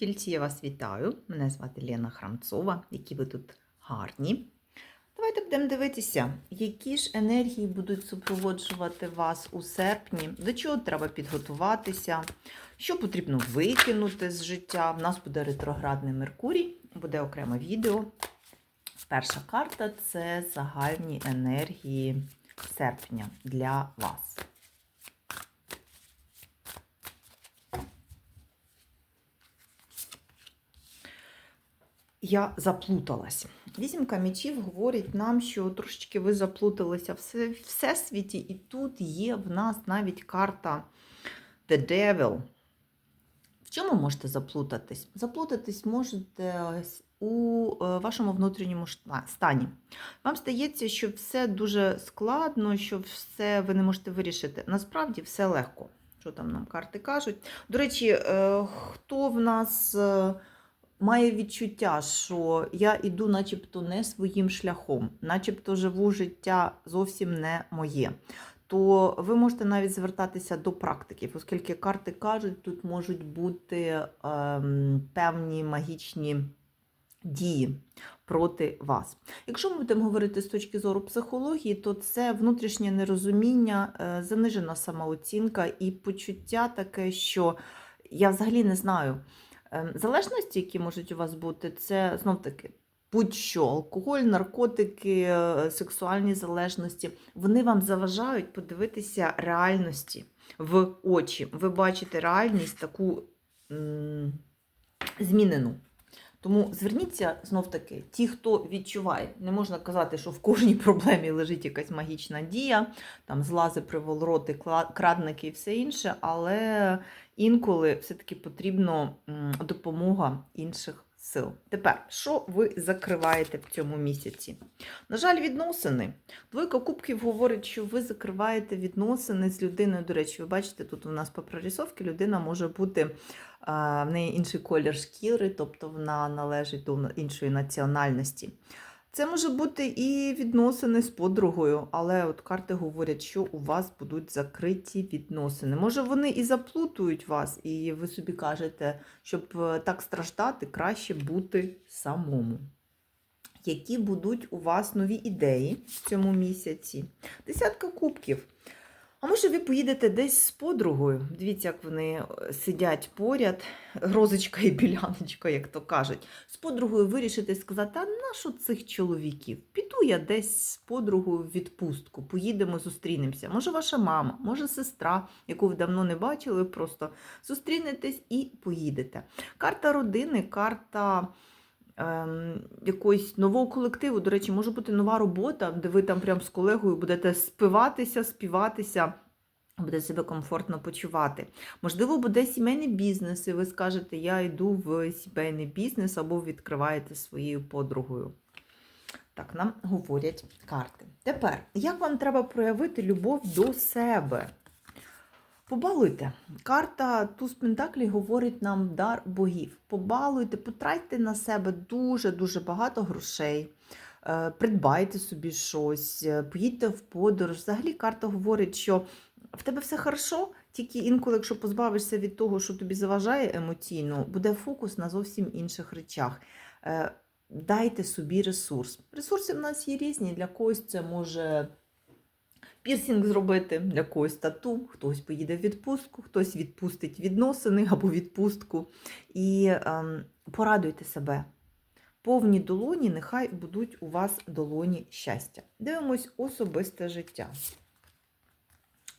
Тільці я вас вітаю. Мене звати Лена Храмцова. Які ви тут гарні. Давайте будемо дивитися, які ж енергії будуть супроводжувати вас у серпні, до чого треба підготуватися, що потрібно викинути з життя. У нас буде ретроградний Меркурій, буде окреме відео. Перша карта це загальні енергії серпня для вас. Я заплуталась. Вісімка мечів говорить нам, що трошечки ви заплуталися в всесвіті, і тут є в нас навіть карта The Devil. В чому можете заплутатись? Заплутатись можете у е, вашому внутрішньому стані. Вам здається, що все дуже складно, що все ви не можете вирішити. Насправді все легко. Що там нам карти кажуть? До речі, е, хто в нас е, має відчуття, що я іду, начебто, не своїм шляхом, начебто живу життя зовсім не моє. То ви можете навіть звертатися до практиків, оскільки карти кажуть, тут можуть бути ем, певні магічні дії проти вас. Якщо ми будемо говорити з точки зору психології, то це внутрішнє нерозуміння, е, занижена самооцінка і почуття таке, що я взагалі не знаю. Ем, Залежності, які можуть у вас бути, це знов таки будь-що, алкоголь, наркотики, е, сексуальні залежності, вони вам заважають подивитися реальності в очі. Ви бачите реальність таку змінену. Тому зверніться знов таки, ті, хто відчуває, не можна казати, що в кожній проблемі лежить якась магічна дія, там злази, приволроти, крадники і все інше, але інколи все-таки потрібна допомога інших сил. Тепер, що ви закриваєте в цьому місяці? На жаль, відносини. Двойка кубків говорить, що ви закриваєте відносини з людиною. До речі, ви бачите, тут у нас по прорисовці людина може бути в неї інший колір шкіри, тобто вона належить до іншої національності. Це може бути і відносини з подругою, але от карти говорять, що у вас будуть закриті відносини. Може, вони і заплутують вас, і ви собі кажете, щоб е, так страждати, краще бути самому. Які будуть у вас нові ідеї в цьому місяці? Десятка кубків. А може, ви поїдете десь з подругою? Дивіться, як вони е, сидять поряд, розочка і біляночка, як то кажуть. З подругою вирішите сказати, а нащо цих чоловіків? Піду я десь з подругою в відпустку, поїдемо, зустрінемося. Може, ваша мама, може, сестра, яку ви давно не бачили, просто зустрінетесь і поїдете. Карта родини, карта якогось нового колективу. До речі, може бути нова робота, де ви там прям з колегою будете спиватися, співатися. Буде себе комфортно почувати. Можливо, буде сімейний бізнес, і ви скажете, я йду в сімейний бізнес або відкриваєте своєю подругою. Так, нам говорять карти. Тепер, як вам треба проявити любов до себе? Побалуйте. Карта Туз Пентаклі говорить нам дар богів. Побалуйте, потратьте на себе дуже-дуже багато грошей. Е, Придбайте собі щось, е, поїдьте в подорож. Взагалі карта говорить, що в тебе все хорошо, тільки інколи, якщо позбавишся від того, що тобі заважає емоційно, буде фокус на зовсім інших речах. Е, Дайте собі ресурс. Ресурси в нас є різні. Для когось це може пірсінг зробити, для когось тату, хтось поїде в відпустку, хтось відпустить відносини або відпустку. І ем, порадуйте себе. Повні долоні, нехай будуть у вас долоні щастя. Дивимось особисте життя.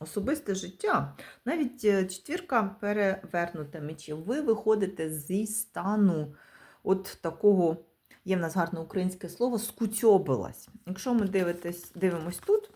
Особисте життя, навіть е, четвірка перевернута мечів. Ви виходите зі стану от такого, є в нас гарне українське слово, скутьобилась. Якщо ми дивитесь, дивимось тут,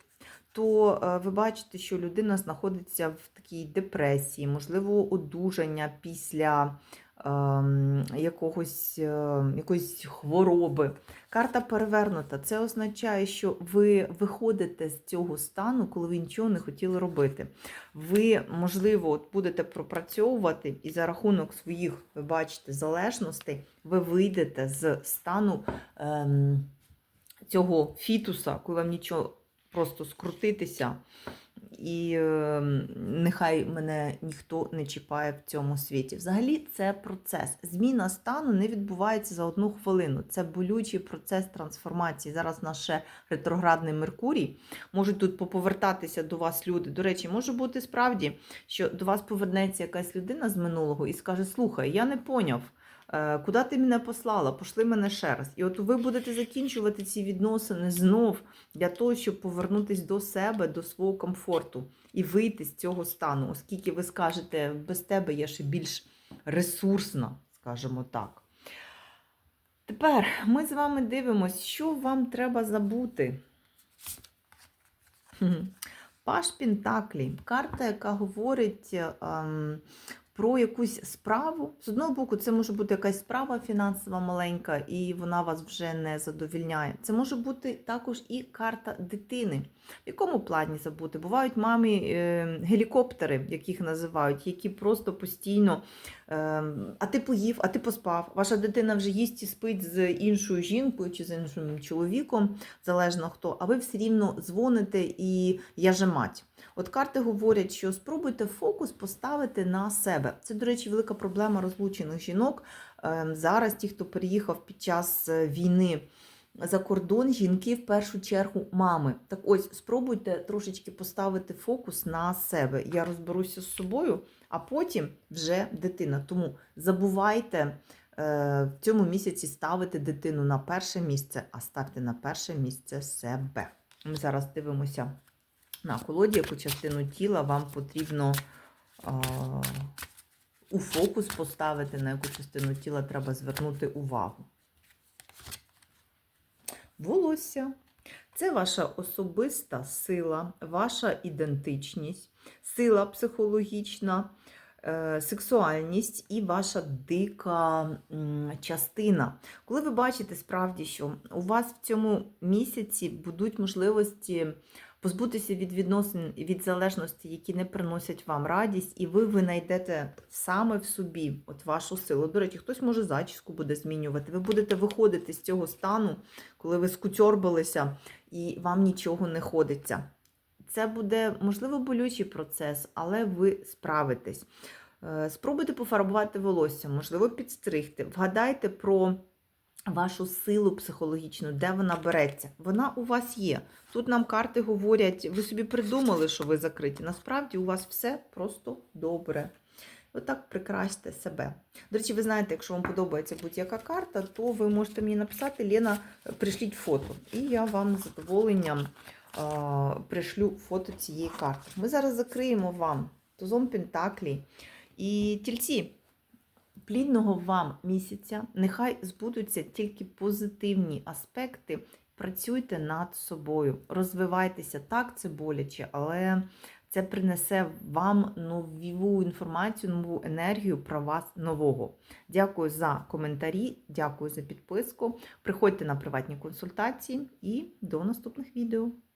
то е, ви бачите, що людина знаходиться в такій депресії, можливо, одужання після ем, якогось, е, якоїсь хвороби. Карта перевернута. Це означає, що ви виходите з цього стану, коли ви нічого не хотіли робити. Ви, можливо, от будете пропрацьовувати, і за рахунок своїх, ви бачите, залежностей, ви вийдете з стану ем, цього фітуса, коли вам нічого просто скрутитися і е, нехай мене ніхто не чіпає в цьому світі. Взагалі, це процес. Зміна стану не відбувається за одну хвилину. Це болючий процес трансформації. Зараз наш ретроградний Меркурій. Можуть тут поповертатися до вас люди. До речі, може бути справді, що до вас повернеться якась людина з минулого і скаже: Слухай, я не поняв. Е, Куди ти мене послала? Пошли мене ще раз. І от ви будете закінчувати ці відносини знов для того, щоб повернутися до себе, до свого комфорту і вийти з цього стану, оскільки ви скажете, без тебе я ще більш ресурсна, скажімо так. Тепер ми з вами дивимося, що вам треба забути. Паш Пентаклі, карта, яка говорить ем, про якусь справу. З одного боку, це може бути якась справа фінансова маленька, і вона вас вже не задовільняє. Це може бути також і карта дитини. В якому плані забути? Бувають мамі е, гелікоптери, яких називають, які просто постійно. Е, а ти поїв, а ти поспав. Ваша дитина вже їсть і спить з іншою жінкою чи з іншим чоловіком, залежно хто, а ви все рівно дзвоните і я же мать. От карти говорять, що спробуйте фокус поставити на себе. Це, до речі, велика проблема розлучених жінок. Ем, Зараз ті, хто переїхав під час е, війни за кордон, жінки в першу чергу мами. Так ось спробуйте трошечки поставити фокус на себе. Я розберуся з собою, а потім вже дитина. Тому забувайте е, в цьому місяці ставити дитину на перше місце, а ставте на перше місце себе. Ми зараз дивимося на колоді, яку частину тіла вам потрібно а, у фокус поставити, на яку частину тіла треба звернути увагу. Волосся. Це ваша особиста сила, ваша ідентичність, сила психологічна, е, сексуальність і ваша дика частина. Коли ви бачите справді, що у вас в цьому місяці будуть можливості позбутися від відносин, від залежності, які не приносять вам радість, і ви винайдете саме в собі от вашу силу. До речі, хтось може зачіску буде змінювати. Ви будете виходити з цього стану, коли ви скутьорбалися і вам нічого не ходиться. Це буде, можливо, болючий процес, але ви справитесь. Е, Спробуйте пофарбувати волосся, можливо, підстригти. Вгадайте про вашу силу психологічну, де вона береться. Вона у вас є. Тут нам карти говорять, ви собі придумали, що ви закриті. Насправді у вас все просто добре. Отак прикрасьте себе. До речі, ви знаєте, якщо вам подобається будь-яка карта, то ви можете мені написати, Лена, пришліть фото. І я вам з задоволенням пришлю фото цієї карти. Ми зараз закриємо вам тузом Пентаклі і тільці. Плідного вам місяця, нехай збудуться тільки позитивні аспекти. Працюйте над собою, розвивайтеся так, це боляче, але це принесе вам нову інформацію, нову енергію про вас нового. Дякую за коментарі, дякую за підписку. Приходьте на приватні консультації і до наступних відео.